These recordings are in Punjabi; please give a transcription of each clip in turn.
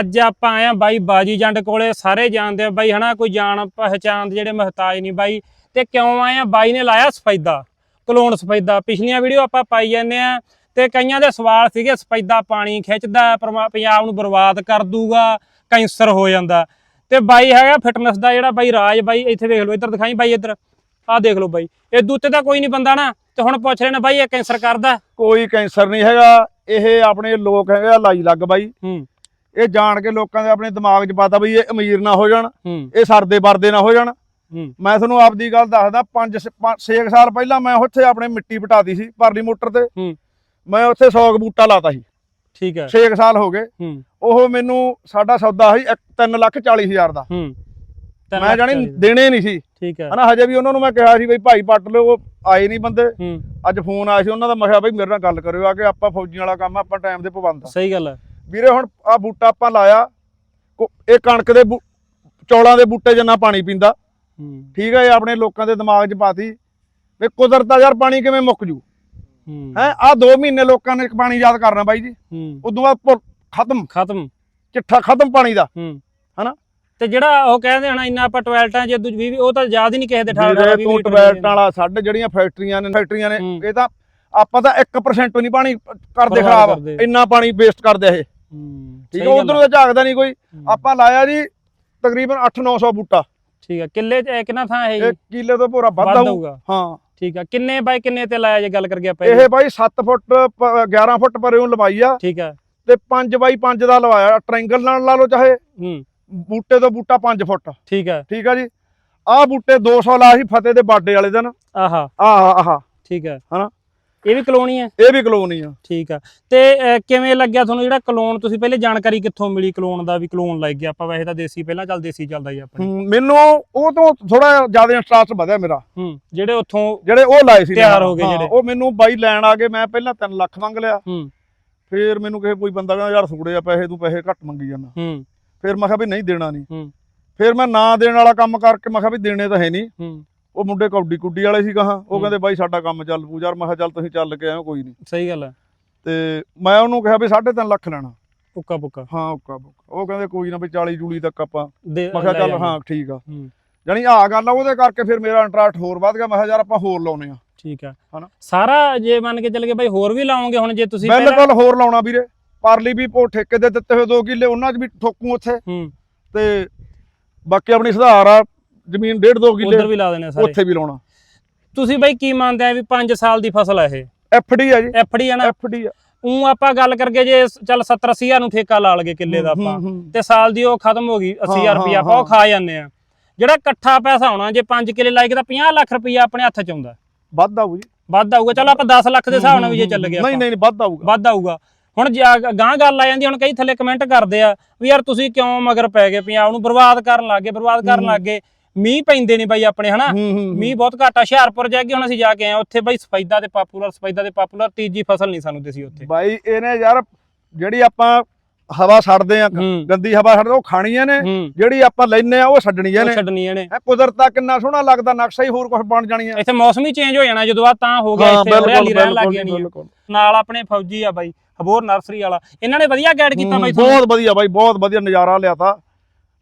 ਅੱਜ ਆਪਾਂ ਆਏ ਆ ਬਾਈ ਬਾਜੀ ਜੰਡ ਕੋਲੇ ਸਾਰੇ ਜਾਣਦੇ ਆ ਬਾਈ ਹਨਾ ਕੋਈ ਜਾਣ ਪਹਿਚਾਣ ਦੇ ਜਿਹੜੇ ਮਹਤਾਜ ਨਹੀਂ ਬਾਈ। ਤੇ ਕਿਉਂ ਆਏ ਆ ਬਾਈ ਨੇ ਲਾਇਆ ਸਫੈਦਾ ਕਲੋਨ ਸਫੈਦਾ। ਪਿਛਲੀਆਂ ਵੀਡੀਓ ਆਪਾਂ ਪਾਈ ਜਾਂਦੇ ਆ ਤੇ ਕਈਆਂ ਦੇ ਸਵਾਲ ਸੀਗੇ ਸਫੈਦਾ ਪਾਣੀ ਖਿੱਚਦਾ ਪੰਜਾਬ ਨੂੰ ਬਰਬਾਦ ਕਰ ਦੂਗਾ ਕੈਂਸਰ ਹੋ ਜਾਂਦਾ। ਤੇ ਬਾਈ ਹੈਗਾ ਫਿਟਨੈਸ ਦਾ ਜਿਹੜਾ ਬਾਈ ਰਾਜ ਬਾਈ ਇੱਥੇ ਵੇਖ ਲਓ ਇੱਧਰ ਦਿਖਾਈ ਬਾਈ ਇੱਧਰ। ਆਹ ਦੇਖ ਲਓ ਬਾਈ ਇਹ ਦੂਤੇ ਤਾਂ ਕੋਈ ਨਹੀਂ ਬੰਦਾ ਨਾ। ਤੇ ਹੁਣ ਪੁੱਛ ਰਹੇ ਨੇ ਬਾਈ ਇਹ ਕੈਂਸਰ ਕਰਦਾ? ਕੋਈ ਕੈਂਸਰ ਨਹੀਂ ਹੈਗਾ ਇਹ ਆਪਣੇ ਲੋਕ ਹੈਗੇ ਆ ਲਾਈ ਲੱਗ ਬਾਈ। ਹੂੰ। ਇਹ ਜਾਣ ਕੇ ਲੋਕਾਂ ਦੇ ਆਪਣੇ ਦਿਮਾਗ 'ਚ ਪਾਤਾ ਬਈ ਇਹ ਅਮੀਰ ਨਾ ਹੋ ਜਾਣ ਇਹ ਸਰਦੇ ਵਰਦੇ ਨਾ ਹੋ ਜਾਣ। ਮੈਂ ਤੁਹਾਨੂੰ ਆਪਦੀ ਗੱਲ ਦੱਸਦਾ 5 6 ਸਾਲ ਪਹਿਲਾਂ ਮੈਂ ਉੱਥੇ ਆਪਣੇ ਮਿੱਟੀ ਪਟਾਤੀ ਸੀ ਪਰਲੀ ਮੋਟਰ ਤੇ। ਮੈਂ ਉੱਥੇ 100 ਕੁ ਬੂਟਾ ਲਾਤਾ ਸੀ। ਠੀਕ ਹੈ। 6 ਸਾਲ ਹੋ ਗਏ। ਉਹ ਮੈਨੂੰ ਸਾਡਾ ਸੌਦਾ ਸੀ 3 ਲੱਖ 40 ਹਜ਼ਾਰ ਦਾ। ਮੈਂ ਜਾਣੀ। ਦੇਣੇ ਨਹੀਂ ਸੀ। ਠੀਕ ਹੈ। ਹਨਾ ਹਜੇ ਵੀ ਉਹਨਾਂ ਨੂੰ ਮੈਂ ਕਿਹਾ ਸੀ ਬਈ ਭਾਈ ਪੱਟ ਲਿਓ ਆਏ ਨਹੀਂ ਬੰਦੇ। ਅੱਜ ਫੋਨ ਆਇਆ ਸੀ ਉਹਨਾਂ ਦਾ ਮੈਂ ਕਿਹਾ ਬਈ ਮੇਰੇ ਨਾਲ ਗੱਲ ਕਰਿਓ ਆ ਕੇ ਆਪਾਂ ਫੌਜੀਆਂ ਵਾਲਾ ਕੰਮ ਆਪਾਂ ਟਾਈਮ ਦੇ ਪਾਬੰਦ ਸਹੀ ਗੱਲ ਹੈ। ਵੀਰੇ ਹੁਣ ਆ ਬੂਟਾ ਆਪਾਂ ਲਾਇਆ ਇਹ ਕਣਕ ਦੇ ਚੌਲਾਂ ਦੇ ਬੂਟੇ ਜਿੰਨਾ ਪਾਣੀ ਪੀਂਦਾ। ਠੀਕ ਹੈ ਇਹ ਆਪਣੇ ਲੋਕਾਂ ਦੇ ਦਿਮਾਗ 'ਚ ਪਾਤੀ। ਵੀ ਕੁਦਰਤ ਦਾ ਯਾਰ ਪਾਣੀ ਕਿਵੇਂ ਮੁੱਕ ਜੂ? ਹੂੰ। ਆ 2 ਮਹੀਨੇ ਲੋਕਾਂ ਨੇ ਪਾਣੀ ਯਾਦ ਕਰਨਾ ਬਾਈ ਜੀ। ਉਦੋਂ ਬਾਅਦ ਖਤਮ। ਖਤਮ। ਚਿੱਠਾ ਖਤਮ ਪਾਣੀ ਦਾ। ਹਨਾ? ਤੇ ਜਿਹੜਾ ਉਹ ਕਹਿੰਦੇ ਹਣਾ ਇੰਨਾ ਆਪਾਂ ਟਵੈਲਟਾਂ ਦੂਜੀ ਵੀ ਉਹ ਤਾਂ ਯਾਦ ਹੀ ਨਹੀਂ ਕਿਸੇ ਦੇ ਠਾਲ ਵੀਰੇ ਤੂੰ ਟਵੈਲਟ ਵਾਲਾ ਸਾਡੇ ਜਿਹੜੀਆਂ ਫੈਕਟਰੀਆਂ ਨੇ ਫੈਕਟਰੀਆਂ ਨੇ। ਇਹ ਤਾਂ ਆਪਾਂ ਤਾਂ 1% ਨਹੀਂ ਪਾਣੀ ਕਰਦੇ ਖਰਾਬ। ਇੰਨਾ ਪਾਣੀ ਵੇਸਟ ਕਰਦੇ ਇਹ। ਠੀਕ ਹੈ ਉਧਰੋਂ ਤਾਂ ਝਾਕਦਾ ਨਹੀਂ ਕੋਈ। ਆਪਾਂ ਲਾਇਆ ਜੀ ਤਕਰੀਬਨ 8-900 ਬੂਟਾ। ਠੀਕ ਹੈ ਕਿੱਲੇ ਚ ਕਿੰਨਾ ਥਾਂ ਹੈ ਇਹ ਕਿੱਲੇ ਤੋਂ ਭੋਰਾ ਵੱਧ ਵੱਧ ਆਊ। ਹੋਊਗਾ। ਹਾਂ। ਠੀਕ ਹੈ ਕਿੰਨੇ ਬਾਈ ਕਿੰਨੇ ਤੇ ਲਾਇਆ ਜੇ ਗੱਲ ਕਰਕੇ ਆਪਾਂ ਇਹ? ਬਾਈ 7 ਫੁੱਟ ਪ- 11 ਫੁੱਟ ਪਰਿਓਂ ਲਵਾਈ ਆ। ਠੀਕ ਹੈ ਤੇ 5 ਬਾਈ 5 ਦਾ ਲਵਾਇਆ ਟ੍ਰਾਇੰਗਲ ਨਾਲ ਲਾ ਲਓ ਚਾਹੇ। ਹੂੰ। ਬੂਟੇ ਤੋਂ ਬੂਟਾ 5 ਫੁੱਟ। ਠੀਕ ਹੈ ਠੀਕ ਆ ਜੀ। ਆਹ ਬੂਟੇ 200 ਲਾ ਸੀ ਫਤਿਹ ਦੇ ਬਾਡੇ ਵਾਲੇ ਦਿਨ। ਆਹਾ। ਆਹ ਆਹ ਠੀਕ ਹੈ ਹਨਾ? ਇਹ ਵੀ ਕਲੋਨੀ ਹੈ ਇਹ ਵੀ ਕਲੋਨੀ ਆ। ਠੀਕ ਆ। ਤੇ ਅਹ, ਕਿਵੇਂ ਲੱਗਿਆ ਤੁਹਾਨੂੰ ਜਿਹੜਾ ਕਲੋਨ? ਤੁਸੀਂ ਪਹਿਲੇ ਜਾਣਕਾਰੀ ਕਿੱਥੋਂ ਮਿਲੀ ਕਲੋਨ ਦਾ ਵੀ ਕਲੋਨ ਲੱਗ ਗਿਆ? ਆਪਾਂ ਵੈਸੇ ਤਾਂ ਦੇਸੀ ਪਹਿਲਾਂ ਚੱਲ ਦੇਸੀ ਚੱਲਦਾ ਆਪਣੇ। ਹੂੰ, ਮੈਨੂੰ ਉਹ ਤੋਂ ਥੋੜਾ ਜ਼ਿਆਦਾ ਇੰਟਰਸਟ ਵਧਿਆ ਮੇਰਾ। ਹੂੰ ਜਿਹੜੇ ਉੱਥੋਂ ਜਿਹੜੇ ਉਹ ਲਾਏ ਸੀ ਤਿਆਰ। ਹੋ ਗਏ ਹਾਂ, ਜਿਹੜੇ। ਉਹ ਮੈਨੂੰ ਬਾਈ ਲੈਣ ਆ ਗਏ ਮੈਂ ਪਹਿਲਾਂ 3 ਲੱਖ ਮੰਗ ਲਿਆ। ਹੂੰ। ਫਿਰ ਮੈਨੂੰ ਕਿਸੇ ਕੋਈ ਬੰਦਾ ਕਹਿੰਦਾ ਯਾਰ ਥੋੜੇ ਆ ਪੈਸੇ ਤੂੰ ਪੈਸੇ ਘੱਟ ਮੰਗੀ ਜਾਂਦਾ ਹੂੰ। ਫਿਰ ਮੈਂ ਕਿਹਾ ਵੀ ਨਹੀਂ ਦੇਣਾ ਨਹੀਂ ਹੂੰ। ਫਿਰ ਮੈਂ ਨਾ ਦੇਣ ਵਾਲਾ ਕੰਮ ਕਰਕੇ ਮੈਂ ਕਿਹਾ ਵੀ ਦੇਣੇ ਤਾਂ ਹੈ ਨਹੀਂ ਹੂੰ। ਉਹ ਮੁੰਡੇ ਕੌਡੀ ਕੁੱਡੀ ਵਾਲੇ ਸੀ ਕਹਾ ਉਹ। ਕਹਿੰਦੇ ਬਾਈ ਸਾਡਾ ਕੰਮ ਚੱਲ ਪੂ ਯਾਰ ਮੈਂ ਕਿਹਾ ਚੱਲ ਤੁਸੀਂ ਚੱਲ ਕੇ ਆਇਓ ਕੋਈ ਨਹੀਂ ਸਹੀ ਗੱਲ ਹੈ। ਤੇ ਮੈਂ ਉਹਨੂੰ ਕਿਹਾ ਵੀ 3.5 ਲੱਖ ਲੈਣਾ। ਉੱਕਾ ਪੁੱਕਾ। ਹਾਂ ਓਕਾ ਬੁੱਕਾ ਉਹ ਕਹਿੰਦੇ ਕੋਈ ਨਾ ਵੀ 40 ਜੂਲੀ ਤੱਕ ਆਪਾਂ ਮੈਂ ਕਿਹਾ ਚੱਲ। ਹਾਂ ਠੀਕ ਆ। ਜਾਣੀ ਆਹ ਗੱਲ ਆ ਉਹਦੇ ਕਰਕੇ ਫਿਰ ਮੇਰਾ ਇੰਟਰਸਟ ਹੋਰ ਵੱਧ ਗਿਆ ਮੈਂ ਕਿਹਾ ਯਾਰ ਆਪਾਂ ਹੋਰ ਲਾਉਨੇ ਆ। ਠੀਕ ਆ। ਹਨਾ? ਸਾਰਾ ਜੇ ਮੰਨ ਕੇ ਚੱਲ ਗਏ ਬਾਈ ਹੋਰ ਵੀ ਲਾਓਗੇ ਹੁਣ ਜੇ ਤੁਸੀਂ ਬਿਲਕੁਲ ਹੋਰ ਲਾਉਣਾ ਵੀਰੇ। ਪਰਲੀ ਵੀ ਉਹ ਠੇਕੇ ਦੇ ਦਿੱਤੇ ਹੋਏ 2 ਕਿੱਲੇ ਉਹਨਾਂ 'ਚ ਵੀ ਠੋਕੂ ਉੱਥੇ। ਹੂੰ। ਤੇ ਬਾਕੀ ਆਪਣੀ ਸੁਧਾਰ ਆ ਜ਼ਮੀਨ 1.5 2 ਉਧਰ ਕਿੱਲੇ ਵੀ ਲਾ ਦੇਣੇ ਸਾਰੇ। ਉੱਥੇ ਵੀ ਲਾਉਣਾ। ਤੁਸੀਂ ਬਾਈ ਕੀ ਮੰਨਦੇ ਆ ਵੀ 5 ਸਾਲ ਦੀ ਫਸਲ ਹੈ ਇਹ? ਐਫਡੀ ਆ ਜੀ। ਐਫਡੀ ਆ ਨਾ? ਐਫਡੀ ਆ। ਉਹ ਆਪਾਂ ਗੱਲ ਕਰਕੇ ਜੇ ਚੱਲ 70 80 ਹਜ਼ਾਰ ਨੂੰ ਠੇਕਾ ਲਾ ਲਗੇ ਕਿੱਲੇ ਦਾ ਆਪਾਂ। ਤੇ ਸਾਲ ਦੀ ਉਹ ਖਤਮ ਹੋ ਗਈ 80000 ਹਾਂ, ਰੁਪਇਆ ਆਪਾਂ ਉਹ। ਖਾ ਜਾਂਦੇ ਆ। ਜਿਹੜਾ ਇਕੱਠਾ ਪੈਸਾ ਆਉਣਾ ਜੇ 5 ਕਿੱਲੇ ਲਾਈਕ ਤਾਂ 50 ਲੱਖ ਰੁਪਇਆ ਆਪਣੇ ਹੱਥ ਚ ਆਉਂਦਾ। ਵੱਧ ਆਊ ਜੀ। ਵੱਧ ਆਊਗਾ। ਚਲੋ ਆਪਾਂ 10 ਲੱਖ ਦੇ ਹਿਸਾਬ ਨਾਲ ਵੀ ਜੇ ਚੱਲ ਗਿਆ ਨਹੀਂ ਨਹੀਂ ਨਹੀਂ, ਵੱਧ ਆਊਗਾ। ਵੱਧ ਆਊਗਾ। ਹੁਣ ਆ- ਗਾਂਹ ਗੱਲ ਆ ਜਾਂਦੀ ਹੁਣ ਕਈ ਥੱਲੇ ਕਮੈਂਟ ਕਰਦੇ ਆ ਵੀ ਯਾਰ ਤੁਸੀਂ ਕਿਉਂ ਮਗਰ ਪੈ ਗਏ? ਪੰਜਾਬ ਨੂੰ ਬਰਬਾਦ ਕਰਨ ਲੱਗੇ ਬਰਬਾਦ ਕਰਨ। ਲੱਗੇ ਮੀਂਹ ਪੈਂਦੇ ਨੇ ਬਾਈ ਆਪਣੇ ਹਨਾ? ਮੀਂਹ ਬਹੁਤ ਘੱਟ ਆ ਹੁਸ਼ਿਆਰਪੁਰ ਜਾ ਕੇ ਹੁਣ ਅਸੀਂ ਜਾ ਕੇ ਆਏ ਉੱਥੇ ਬਾਈ ਸਫੈਦਾ ਤੇ ਪਾਪੂਲਰ ਸਫੈਦਾ ਤੇ ਪਾਪੂਲਰ ਤੀਜੀ ਫਸਲ ਨਹੀਂ ਸਾਨੂੰ ਦਿਸੀ ਉੱਥੇ। ਬਾਈ ਇਹਨੇ ਯਾਰ ਜਿਹੜੀ ਆਪਾਂ ਹਵਾ ਛੱਡਦੇ ਆ ਗੰਦੀ ਹਵਾ ਛੱਡਦੇ ਉਹ ਖਾਣੀਆਂ ਨੇ। ਜਿਹੜੀ ਆਪਾਂ ਲੈਨੇ ਆ ਉਹ ਛੱਡਣੀਆਂ ਨੇ। ਛੱਡਣੀਆਂ ਨੇ। ਇਹ ਕੁਦਰਤ ਦਾ ਕਿੰਨਾ ਸੋਹਣਾ ਲੱਗਦਾ ਨਕਸ਼ਾ ਹੀ ਹੋਰ ਕੁਝ ਬਣ ਜਾਣੀਆਂ। ਇੱਥੇ ਮੌਸਮ ਹੀ ਚੇਂਜ ਹੋ ਜਾਣਾ ਜਦੋਂ ਆ ਤਾਂ ਹੋ ਗਿਆ ਇੱਥੇ ਹਰਿਆਲੀ ਰਹਿਣ ਲੱਗ ਜਾਣੀ ਨਾਲ ਆਪਣੇ ਫੌਜੀ ਆ ਬਾਈ ਹਬੋਰ ਨਰਸਰੀ ਵਾਲਾ। ਇਹਨਾਂ ਨੇ ਵਧੀਆ ਗਾਈਡ ਕੀਤਾ ਬਾਈ ਬਹੁਤ ਵਧੀਆ ਬਾਈ ਬਹੁਤ ਵਧੀਆ ਨਜ਼ਾਰਾ ਲਿਆਤਾ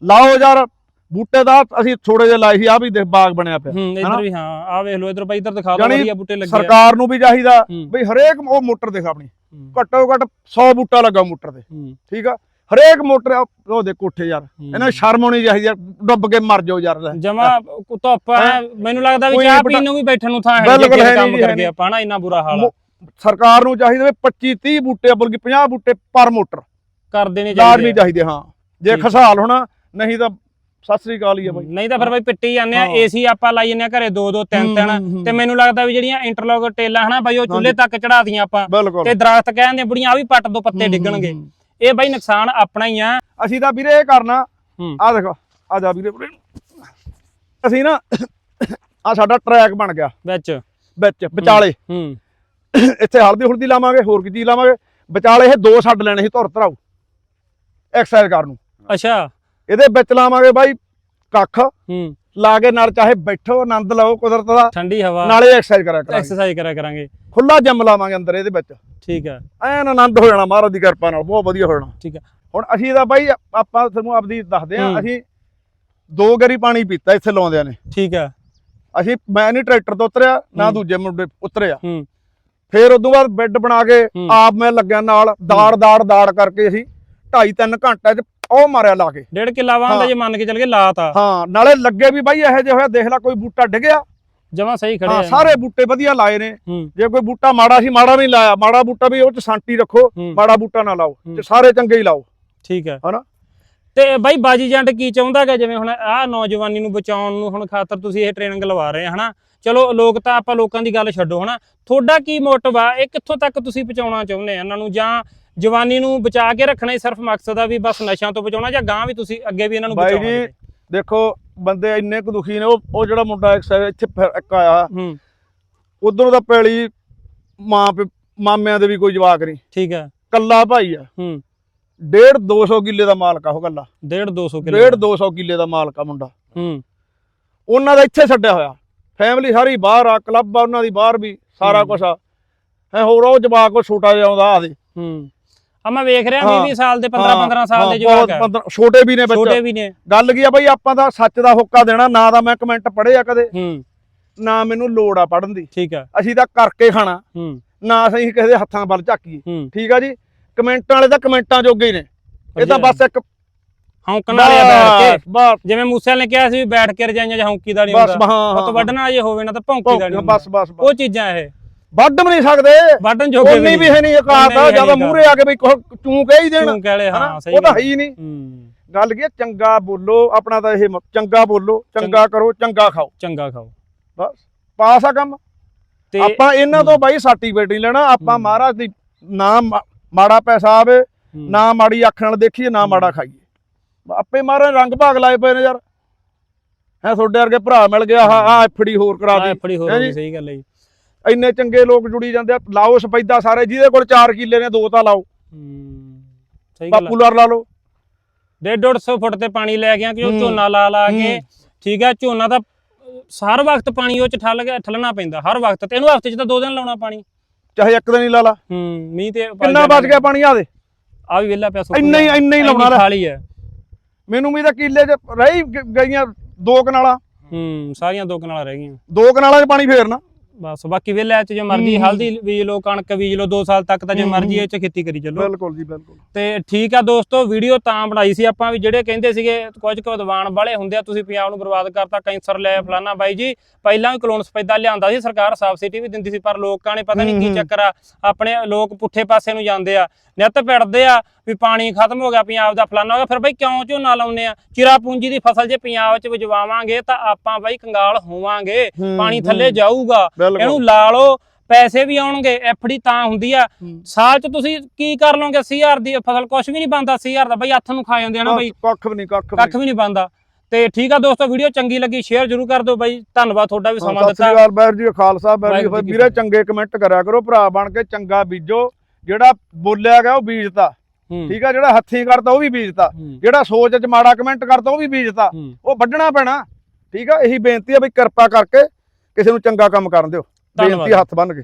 ਲਾਓ ਯਾਰ ਬੂਟੇ ਦਾ ਅਸੀਂ ਥੋੜੇ ਜਿਹਾ ਲਾਏ ਸੀ ਆ ਵੀ ਦੇਖ ਬਾਗ ਬਣਿਆ ਪਿਆ ਹੂੰ? ਇੱਧਰ ਵੀ ਹਾਂ ਆ ਵੇਖ ਲਓ ਇੱਧਰ ਬਾਈ ਇੱਧਰ ਦਿਖਾ ਜਾਣੀ ਵਧੀਆ ਬੂਟੇ ਲੱਗੇ ਆ। ਸਰਕਾਰ ਨੂੰ ਵੀ ਚਾਹੀਦਾ ਬਈ ਹਰੇਕ ਉਹ ਮੋਟਰ ਦੇਖ ਆਪਣੀ ਘੱਟੋ ਘੱਟ 100 ਬੂਟਾ ਲੱਗਾ ਮੋਟਰ ਤੇ ਠੀਕ ਆ? ਹਰੇਕ ਮੋਟਰ ਉਹ- ਦੇ ਕੋਠੇ ਯਾਰ। ਇਹਨਾਂ ਨੂੰ ਸ਼ਰਮ ਆਉਣੀ ਚਾਹੀਦੀ ਯਾਰ ਡੁੱਬ ਕੇ ਮਰ ਜਾਓ ਯਾਰ ਜਮਾ ਧੁੱਪ ਮੈਨੂੰ ਲੱਗਦਾ ਵੀ ਚਾਹ ਪੀਣ ਨੂੰ ਵੀ ਬੈਠਣ ਨੂੰ ਥਾਂ ਹੈ ਜੇ ਕੰਮ ਨਹੀਂ, ਹੈ ਕਰ ਨਹੀਂ। ਗਿਆ ਪਾਣਾ ਇੰਨਾ ਬੁਰਾ ਹਾਲ ਸਰਕਾਰ ਨੂੰ ਚਾਹੀਦਾ ਵੀ 25 30 ਬੂਟੇ ਬਲਕਿ 50 ਬੂਟੇ ਪਰ ਮੋਟਰ। ਕਰ ਦੇਣੇ ਲਾਜ਼ਮੀ ਚਾਹੀਦੇ ਚਾਹੀਦੇ ਹਾਂ। ਜੇ। ਖਸਾਲ ਹੋਣਾ ਨਹੀਂ ਤਾਂ ਸਤਿ ਸ੍ਰੀ ਅਕਾਲ ਹੀ ਆ ਬਾਈ। ਨਹੀਂ ਤਾਂ ਫਿਰ ਬਾਈ ਪਿੱਟੀ ਜਾਂਦੇ ਆ। ਏਸੀ ਆਪਾਂ ਲਾਈ ਜੰਨੇ ਆ ਘਰੇ ਦੋ ਦੋ ਤਿੰਨ ਤਿੰਨ। ਤੇ ਮੈਨੂੰ ਲੱਗਦਾ ਵੀ ਜਿਹੜੀਆਂ ਇੰਟਰਲੌਕ ਟੇਲਾਂ ਹਨਾ ਬਾਈ ਉਹ ਚੁੱਲ੍ਹੇ ਤੱਕ ਚੜਾਤੀਆਂ ਆਪਾਂ। ਤੇ ਦਰਖਤ ਕਹਿੰਦੇ ਬੁੜੀਆਂ ਆ ਵੀ ਪੱਟ ਦੋ ਪੱਤੇ ਡਿੱਗਣਗੇ। ਇਹ ਬਾਈ ਨੁਕਸਾਨ ਆਪਣਾ ਹੀ ਆ। ਅਸੀਂ ਤਾਂ ਵੀਰੇ ਇਹ ਕਰਨਾ। ਆ ਦੇਖੋ ਆ ਜਾ ਵੀਰੇ। ਅਸੀਂ ਨਾ ਆ ਸਾਡਾ ਟਰੈਕ ਬਣ ਗਿਆ। ਵਿੱਚ। ਵਿੱਚ ਵਿਚਾਲੇ। ਹੂੰ। ਇੱਥੇ ਹਲਦੀ ਹੁਲਦੀ ਲਾਵਾਂਗੇ ਹੋਰ ਕੀ ਚੀਜ਼ ਲਾਵਾਂਗੇ। ਵਿਚਾਲੇ ਇਹ ਦੋ ਛੱਡ ਲੈਣੇ ਸੀ ਧੁਰ ਧਰਾਉ ਐਕਸਰਸਾਈਜ਼ ਕਰਨ ਨੂੰ। ਅੱਛਾ। ਇਹਦੇ ਵਿੱਚ ਲਾਵਾਂਗੇ ਬਾਈ ਕੱਖ। ਹੂੰ। ਲਾ ਕੇ ਨਾਲ ਚਾਹੇ ਬੈਠੋ ਆਨੰਦ ਲਓ ਕੁਦਰਤ ਦਾ। ਠੰਡੀ ਹਵਾ। ਨਾਲੇ ਐਕਸਰਸਾਈਜ਼ ਕਰਿਆ ਕਰਾਂਗੇ। ਐਕਸਰਸਾਈਜ਼ ਕਰਿਆ ਕਰਾਂਗੇ। ਖੁੱਲਾ ਜਿੰਮ ਲਾਵਾਂਗੇ ਅੰਦਰ ਇਹਦੇ ਵਿੱਚ। ਠੀਕ ਹੈ ਐਨ ਆਨੰਦ ਹੋ ਜਾਣਾ ਮਹਾਰਾਜ ਦੀ ਕਿਰਪਾ ਨਾਲ ਬਹੁਤ ਵਧੀਆ ਹੋ ਜਾਣਾ। ਠੀਕ ਹੈ ਹੁਣ ਅਸੀਂ ਤਾਂ ਬਾਈ ਆਪਾਂ ਤੁਹਾਨੂੰ ਆਪਦੀ ਦੱਸਦੇ ਆ। ਅਸੀਂ ਦੋ ਗਰੀ ਪਾਣੀ ਪੀਤਾ ਇੱਥੇ ਲਾਉਂਦਿਆਂ ਨੇ। ਠੀਕ ਹੈ ਅਸੀਂ ਮੈਂ ਨਹੀਂ ਟਰੈਕਟਰ ਤੋਂ ਉਤਰਿਆ ਨਾ। ਦੂਜੇ ਮੁੰਡੇ ਉਤਰਿਆ। ਹੂੰ। ਫਿਰ ਉਦੋਂ ਬਾਅਦ ਬੈੱਡ ਬਣਾ ਕੇ। ਆਪ ਮੈਂ ਲੱਗਿਆ ਨਾਲ ਦਾੜ ਦਾੜ ਦਾੜ ਕਰਕੇ ਅਸੀਂ 2.5 3 ਘੰਟੇ ਚ ਉਹ ਮਾਰਿਆ ਲਾ ਕੇ। ਡੇਢ ਕਿੱਲਾ ਵਾਂ ਦਾ। ਜੇ ਮੰਨ ਕੇ ਚੱਲ ਗਏ ਲਾਤਾ। ਹਾਂ ਨਾਲੇ ਲੱਗੇ ਵੀ ਬਾਈ ਇਹੋ ਜਿਹਾ ਹੋਇਆ ਦੇਖ ਲੈ ਕੋਈ ਬੂਟਾ ਡਿੱਗਿਆ ਜਮਾ ਸਹੀ ਖੜੇ ਹਾਂ ਆ। ਸਾਰੇ ਬੂਟੇ ਵਧੀਆ ਲਾਏ ਨੇ। ਜੇ ਕੋਈ ਬੂਟਾ ਮਾੜਾ ਸੀ ਮਾੜਾ ਵੀ ਨਹੀਂ ਲਾਇਆ। ਮਾੜਾ ਬੂਟਾ ਵੀ ਉਹ ਚ ਸਾਂਟੀ ਰੱਖੋ ਮਾੜਾ ਬੂਟਾ ਨਾ ਲਾਓ। ਤੇ ਸਾਰੇ ਚੰਗੇ ਹੀ ਲਾਓ। ਠੀਕ ਹੈ ਹਨਾ? ਤੇ ਬਾਈ ਬਾਜੀ ਜੰਟ ਕੀ ਚਾਹੁੰਦਾ ਹੈਗਾ ਜਿਵੇਂ ਹੁਣ ਆਹ ਨੌਜਵਾਨੀ ਨੂੰ ਬਚਾਉਣ ਨੂੰ ਹੁਣ ਖਾਤਰ ਤੁਸੀਂ ਇਹ ਟ੍ਰੇਨਿੰਗ ਲਵਾ ਰਹੇ ਹਨਾ? ਚਲੋ ਲੋਕ ਤਾਂ ਆਪਾਂ ਲੋਕਾਂ ਦੀ ਗੱਲ ਛੱਡੋ ਹਨਾ? ਤੁਹਾਡਾ ਕੀ ਮੋਟਿਵ ਆ? ਇਹ ਕਿੱਥੋਂ ਤੱਕ ਤੁਸੀਂ ਪਹੁੰਚਾਉਣਾ ਚਾਹੁੰਦੇ ਆ? ਇਹਨਾਂ ਨੂੰ ਜਾਂ ਜਵਾਨੀ ਨੂੰ ਬਚਾ ਕੇ ਰੱਖਣਾ ਹੀ ਸਿਰਫ ਮਕਸਦ ਆ ਵੀ ਬਸ ਨਸ਼ਿਆਂ ਤੋਂ ਬਚਾਉਣਾ ਜਾਂ ਗਾਂ ਵੀ ਤੁਸੀਂ ਅੱਗੇ ਵੀ ਇਹਨਾਂ ਨੂੰ ਬਾਈ ਬਚਾਉਣਾ ਜੀ, ਦੇਖੋ ਬੰਦੇ ਇੰਨੇ ਕੁ ਦੁਖੀ ਨੇ ਉਹ ਉਹ ਜਿਹੜਾ ਮੁੰਡਾ ਇੱਕ ਸਾਈਡ ਇੱਥੇ ਫਿਰ ਇੱਕ ਆਇਆ ਹੂੰ। ਉਧਰੋਂ ਦਾ ਪੈਲੀ ਮਾਂ ਪਿ- ਮਾਮਿਆਂ ਦੇ ਵੀ ਕੋਈ ਜਵਾਕ ਨਹੀਂ। ਠੀਕ ਹੈ ਕੱਲਾ ਭਾਈ ਆ। ਹੂੰ। ਡੇਢ 200 ਕਿੱਲੇ ਦਾ ਮਾਲਕ ਆ ਉਹ ਕੱਲਾ। ਡੇਢ 200 ਕਿਲੋ ਡੇਢ 200 ਕਿੱਲੇ ਦਾ ਮਾਲਕ ਆ ਮੁੰਡਾ। ਹੂੰ। ਉਹਨਾਂ ਦਾ ਇੱਥੇ ਛੱਡਿਆ ਹੋਇਆ। ਫੈਮਿਲੀ ਸਾਰੀ ਬਾਹਰ ਆ ਕਲੱਬ ਆ ਉਹਨਾਂ ਦੀ ਬਾਹਰ ਵੀ ਸਾਰਾ। ਕੁਝ ਆ। ਹੈ ਹੋਰ ਉਹ ਜਵਾਕ ਉਹ ਛੋਟਾ ਜਿਹਾ ਆਉਂਦਾ ਆ ਦੇ ਹੂੰ। ਆ ਮੈਂ ਵੇਖ ਰਿਹਾ ਹਾਂ, 20 ਸਾਲ ਦੇ 15 15 ਸਾਲ ਦੇ ਜਵਾਕ ਛੋਟੇ ਵੀ ਨੇ ਛੋਟੇ ਬੱਚੇ ਵੀ ਨੇ। ਗੱਲ ਕੀ ਆ ਬਈ ਆਪਾਂ ਤਾਂ ਸੱਚ ਦਾ ਹੋਕਾ ਦੇਣਾ ਨਾ ਤਾਂ ਮੈਂ ਕਮੈਂਟ ਪੜ੍ਹੇ ਆ ਕਦੇ। ਹੂੰ। ਨਾ ਮੈਨੂੰ ਲੋੜ ਆ ਪੜਨ ਦੀ। ਠੀਕ ਆ। ਅਸੀਂ ਤਾਂ ਕਰਕੇ ਖਾਣਾ। ਹੂੰ। ਨਾ ਅਸੀਂ ਕਿਸੇ ਦੇ ਹੱਥਾਂ ਵੱਲ ਝਾਕੀਏ। ਠੀਕ ਆ ਜੀ? ਕਮੈਂਟਾਂ ਵਾਲੇ ਤਾਂ ਕਮੈਂਟਾਂ ਜੋਗੇ ਹੀ ਨੇ। ਇਹ ਤਾਂ ਬਸ ਇੱਕ ਹੌਂਕਣ ਵਾਲੇ ਆ ਬੈਠ ਕੇ ਬਸ। ਜਿਵੇਂ ਮੂਸੇ ਵਾਲੇ ਨੇ ਕਿਹਾ ਸੀ ਵੀ ਬੈਠ ਕੇ ਰਜਾਈਆਂ ਜਾਂ ਹੌਂਕੀ ਦਾ ਨਹੀਂ ਬਸ ਹੁੰਦਾ। ਹਾਂ ਉਹ ਤੋਂ ਵੱਢਣਾ ਜੇ ਹੋਵੇ ਨਾ ਤਾਂ ਭੌਂਕੀ ਦਾ ਨਹੀਂ ਬਸ ਬਸ ਉਹ ਚੀਜ਼ਾਂ ਇਹ। ਵੱਢ ਵੀ ਨਹੀਂ ਸਕਦੇ। ਵੱਢਣ ਜੋਗੇ ਉਨੀ ਵੀ ਹੈ ਨਹੀਂ ਔਕਾਤ ਨੀ ਮੂਹਰੇ ਆ ਕੇ ਬਈ ਚੂੰ ਕਹਿ ਹੀ ਦੇਣ। ਕਹਿ ਲੈ? ਹਾਂ ਸਹੀ ਉਹ ਤਾਂ। ਹੈ ਹੀ ਨਹੀਂ। ਗੱਲ ਕੀ ਚੰਗਾ ਬੋਲੋ ਆਪਣਾ ਤਾਂ ਇਹ ਚੰਗਾ ਬੋਲੋ ਚੰਗਾ ਕਰੋ ਚੰਗਾ ਖਾਓ। ਚੰਗਾ ਖਾਓ। ਬਸ ਪਾਸ ਆ ਕੰਮ। ਤੇ ਆਪਾਂ ਇਹਨਾਂ ਤੋਂ ਬਾਈ ਸਰਟੀਫਿਕੇਟ ਨਹੀਂ ਲੈਣਾ। ਆਪਾਂ। ਮਹਾਰਾਜ ਦੀ ਨਾ ਮਾੜਾ ਪੈਸਾ ਆਵੇ ਨਾ ਮਾੜੀ ਅੱਖ ਨਾਲ ਦੇਖੀਏ ਨਾ। ਮਾੜਾ ਖਾਈਏ। ਆਪੇ ਮਹਾਰਾਜ ਰੰਗ ਭਾਗ ਲਾਏ ਪਏ ਨੇ ਯਾਰ। ਹੈ ਤੁਹਾਡੇ ਵਰਗੇ ਭਰਾ ਮਿਲ ਗਿਆ ਆ ਆ ਐਫੜੀ ਹੋਰ ਕਰਾ ਦੀ। ਫੜੀ ਹੋਰ ਜੀ? ਸਹੀ ਗੱਲ ਹੈ ਜੀ। ਇੰਨੇ ਚੰਗੇ ਲੋਕ ਜੁੜੀ ਜਾਂਦੇ ਆ ਲਾਓ ਸਪੈਦਾ ਸਾਰੇ ਜਿਹਦੇ ਕੋਲ 4 ਕਿੱਲੇ ਨੇ ਦੋ ਤਾਂ ਲਾਓ। ਸਹੀ ਗੱਲ ਆ। ਪਾਪੂਲਰ ਲਾ ਲਓ। ਡੇਢ ਡੇਢ ਸੌ ਫੁੱਟ ਤੇ ਪਾਣੀ ਲੈ ਗਿਆ ਕਿ ਉਹ। ਝੋਨਾ ਲਾ ਲਾ ਕੇ। ਠੀਕ ਹੈ ਝੋਨਾ ਤਾਂ ਅਹ, ਹਰ ਵਕਤ ਪਾਣੀ ਉਹ ਚ ਠੱਲ ਗਿਆ ਠੱਲਣਾ ਪੈਂਦਾ ਹਰ ਵਕਤ। ਤੇ ਇਹਨੂੰ ਹਫ਼ਤੇ ਚ ਤਾਂ ਦੋ ਦਿਨ ਲਾਉਣਾ ਪਾਣੀ। ਚਾਹੇ ਇੱਕ ਦਿਨ ਹੀ ਲਾ ਲਾ। ਹੂੰ ਮੀਂਹ ਤੇ ਕਿੰਨਾ ਬਚ ਗਿਆ ਪਾਣੀ ਆ ਦੇ? ਆ ਵੀ ਵਿਹਲਾ ਪਿਆ ਸੁੱਕ ਇੰਨਾ ਹੀ। ਇੰਨਾ ਹੀ ਲਾਉਣਾ ਖਾਲੀ ਹੈ। ਮੈਨੂੰ ਵੀ ਤਾਂ ਕਿੱਲੇ 'ਚ ਰਹੀ ਗ- ਗਈਆਂ ਦੋ ਕਨਾਲਾਂ। ਹੂੰ ਸਾਰੀਆਂ ਦੋ ਕਨਾਲਾਂ ਰਹਿ ਗਈਆਂ। ਦੋ ਕਨਾਲਾਂ 'ਚ ਪਾਣੀ ਫੇਰਨਾ। ਬਸ ਬਾਕੀ ਵਿਹਲੇ ਚ ਜੋ ਮਰਜ਼ੀ ਹੂੰ। ਹਲਦੀ ਬੀਜ ਲਓ ਕਣਕ ਬੀਜ ਲਓ 2 ਸਾਲ ਤੱਕ ਤਾਂ ਜੋ ਹੂੰ, ਮਰਜ਼ੀ ਹੂੰ। ਇਹ ਚ ਖੇਤੀ ਕਰੀ ਚੱਲੋ। ਬਿਲਕੁਲ ਜੀ ਬਿਲਕੁਲ। ਤੇ ਠੀਕ ਆ ਦੋਸਤੋ ਵੀਡੀਓ ਤਾਂ ਬਣਾਈ ਸੀ ਆਪਾਂ ਵੀ ਜਿਹੜੇ ਕਹਿੰਦੇ ਸੀਗੇ ਕੁਝ ਕੁ ਵਿਦਵਾਨ ਵਾਲੇ ਹੁੰਦੇ ਆ ਤੁਸੀਂ ਪੰਜਾਬ ਨੂੰ ਬਰਬਾਦ ਕਰਤਾ ਕੈਂਸਰ ਲੈ ਫਲਾਨਾ ਬਾਈ ਜੀ। ਪਹਿਲਾਂ ਵੀ ਕਲੋਨ ਸਪੈਦਾ ਲਿਆਂਦਾ ਸੀ ਸਰਕਾਰ ਸਬਸਿਡੀ ਵੀ ਦਿੰਦੀ ਸੀ ਪਰ ਲੋਕਾਂ ਨੇ ਪਤਾ ਨਹੀਂ ਕੀ ਹੂੰ। ਚੱਕਰ ਆ ਆਪਣੇ ਲੋਕ ਪੁੱਠੇ ਪਾਸੇ ਨੂੰ ਜਾਂਦੇ ਆ। ਨਿੱਤ ਪਿੜਦੇ ਆ ਵੀ ਪਾਣੀ ਖਤਮ ਹੋ ਗਿਆ ਪੰਜਾਬ ਦਾ ਫਲਾਨਾ ਹੋ ਗਿਆ ਫਿਰ ਬਾਈ ਕਿਉਂ ਝੋਨਾ ਲਾਉਂਦੇ ਆ? ਚਿਰਾ ਪੂੰਜੀ ਦੀ ਫਸਲ ਜੇ ਪੰਜਾਬ 'ਚ ਵਜਵਾਵਾਂਗੇ ਤਾਂ ਆਪਾਂ ਬਾਈ ਕੰਗਾਲ ਹੋਵਾਂਗੇ। ਪਾਣੀ ਥੱਲੇ ਜਾਊਗਾ। ਇਹਨੂੰ ਲਾ ਲਓ ਪੈਸੇ ਵੀ ਆਉਣਗੇ ਐਫਡੀ ਤਾਂ ਹੁੰਦੀ ਆ। ਸਾਲ ਚ ਤੁਸੀਂ ਕੀ ਕਰ ਲਓਗੇ? 80000 ਦੀ ਫਸਲ ਕੁਝ ਵੀ ਨਹੀਂ ਬਣਦਾ 80000 ਦਾ ਬਈ ਹੱਥ ਨੂੰ ਖਾ ਜਾਂਦੇ ਆ ਨਾ ਬਈ। ਕੱਖ ਵੀ ਨਹੀਂ ਕੱਖ ਕੱਖ ਵੀ ਨਹੀਂ ਬਣਦਾ। ਤੇ ਠੀਕ ਆ ਦੋਸਤੋ ਵੀਡੀਓ ਚੰਗੀ ਲੱਗੀ ਸ਼ੇਅਰ ਜ਼ਰੂਰ ਕਰ ਦਿਓ ਬਾਈ। ਧੰਨਵਾਦ ਤੁਹਾਡਾ ਵੀ ਸਮਾਂ ਸਤਿ ਸ੍ਰੀ ਦਿੱਤਾ। ਅਕਾਲ ਬੈਰ ਜੀ ਖਾਲਸਾ ਬੈਰ ਜੀ ਵੀਰੇ। ਚੰਗੇ ਕਮੈਂਟ ਕਰਿਆ ਕਰੋ ਭਰਾ ਬਣ ਕੇ ਚੰਗਾ ਬੀਜੋ। ਜਿਹੜਾ ਬੋਲਿਆ ਗਿਆ ਉਹ ਬੀਜਤਾ। ਠੀਕ ਆ ਜਿਹੜਾ ਹੱਥੀਂ ਕਰਤਾ ਉਹ ਵੀ ਬੀਜਤਾ। ਜਿਹੜਾ ਸੋਚ 'ਚ ਮਾੜਾ ਕਮੈਂਟ ਕਰਤਾ ਉਹ ਵੀ ਬੀਜਤਾ। ਉਹ ਵੱਢਣਾ ਪੈਣਾ। ਠੀਕ ਆ ਇਹੀ ਬੇਨਤੀ ਆ ਵੀ ਕਿਰਪਾ ਕਰਕੇ ਕਿਸੇ ਨੂੰ ਚੰਗਾ ਕੰਮ ਕਰਨ ਦਿਓ। ਬੇਨਤੀ ਹੱਥ ਬੰਨ ਕੇ।